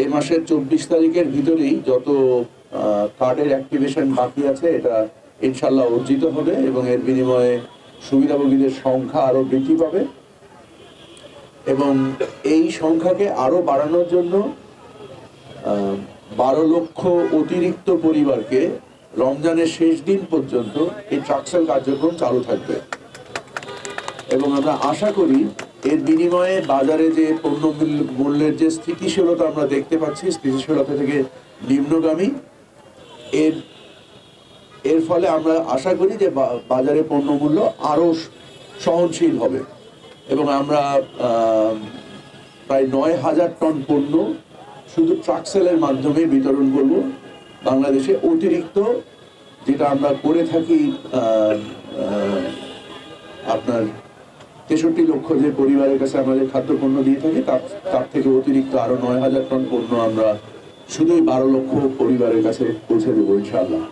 এই মাসের চব্বিশ তারিখের ভিতরেই যত কার্ডের অ্যাক্টিভেশন বাকি আছে, এটা ইনশাল্লাহ অর্জিত হবে এবং এর বিনিময়ে সুবিধাভোগীদের সংখ্যা আরও বৃদ্ধি পাবে। এবং এই সংখ্যাকে আরও বাড়ানোর জন্য বারো লক্ষ অতিরিক্ত পরিবারকে রমজানের শেষ দিন পর্যন্ত এই ট্রাকসেল কার্যক্রম চালু থাকবে। এবং আমরা আশা করি এর বিনিময়ে বাজারে যে পণ্য মূল্য- মূল্যের যে স্থিতিশীলতা আমরা দেখতে পাচ্ছি, স্থিতিশীলতা থেকে নিম্নগামী, এর এর ফলে আমরা আশা করি যে বাজারে পণ্য মূল্য আরও স- সহনশীল হবে। এবং আমরা প্রায় নয় হাজার টন পণ্য শুধু ট্রাকসেলের মাধ্যমে বিতরণ করব। বাংলাদেশে অতিরিক্ত যেটা আমরা করে থাকি আপনার তেষট্টি লক্ষ যে পরিবারের কাছে আমাদের খাদ্য পণ্য দিয়ে থাকি তার তার থেকে অতিরিক্ত আরও নয় হাজার টন পণ্য আমরা শুধুই বারো লক্ষ পরিবারের কাছে পৌঁছে দেবো, ইনশাআল্লাহ।